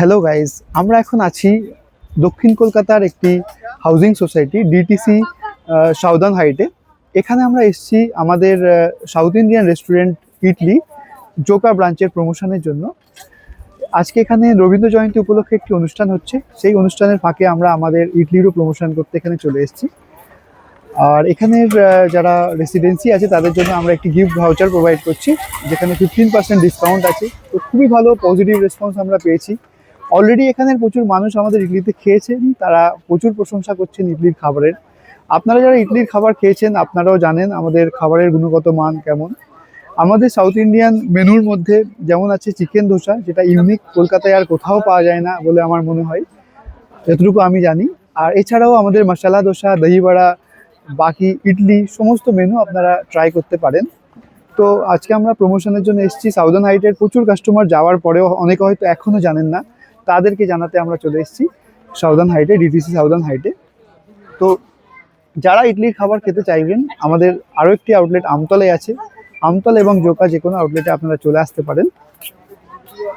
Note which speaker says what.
Speaker 1: Hello guys আমরা এখন আছি দক্ষিণ কলকাতার একটি হাউজিং সোসাইটি ডিটিসি সাউদার্ন হাইটে। এখানে আমরা এসেছি আমাদের south Indian restaurant idli, Joka ব্রাঞ্চের প্রমোশনের জন্য। আজকে এখানে রবীন্দ্র জয়ন্তী উপলক্ষে একটি অনুষ্ঠান হচ্ছে। সেই অনুষ্ঠানের ফাঁকে আমরা আমাদের ইডলিরও প্রমোশন করতে এখানে চলে এসেছি। আর এখানের যারা রেসিডেন্সি আছে, তাদের জন্য আমরা একটি গিফট ভাউচার প্রোভাইড করছি, যেখানে ফিফটিন পার্সেন্ট ডিসকাউন্ট আছে। তো খুবই ভালো পজিটিভ রেসপন্স আমরা পেয়েছি। অলরেডি এখানের প্রচুর মানুষ আমাদের ইডলিতে খেয়েছেন, তারা প্রচুর প্রশংসা করছেন ইডলির খাবারের। আপনারা যারা ইডলির খাবার খেয়েছেন, আপনারাও জানেন আমাদের খাবারের গুণগত মান কেমন। আমাদের সাউথ ইন্ডিয়ান মেনুর মধ্যে যেমন আছে চিকেন ধোসা, যেটা ইউনিক কলকাতায় আর কোথাও পাওয়া যায় না বলে আমার মনে হয়। যতটুকু আমি জানি। আর এছাড়াও আমাদের মশালা দোসা দহি বড়া, বাকি ইডলি, সমস্ত মেনু আপনারা ট্রাই করতে পারেন। তো আজকে আমরা প্রমোশনের জন্য এসেছি। সাউদার্ন হাইটের প্রচুর কাস্টমার যাওয়ার পরেও অনেকে হয়তো এখনও জানেন না। তাদেরকে জানাতে আমরা চলে এসেছি সাউদার্ন হাইটে ডিটিসি সাউদার্ন হাইটে। তো যারা ইডলির খাবার খেতে চাইবেন, আমাদের আরও একটি আউটলেট আমতলায় আছে। আমতলা এবং জোকা যে কোনো আউটলেটে আপনারা চলে আসতে পারেন।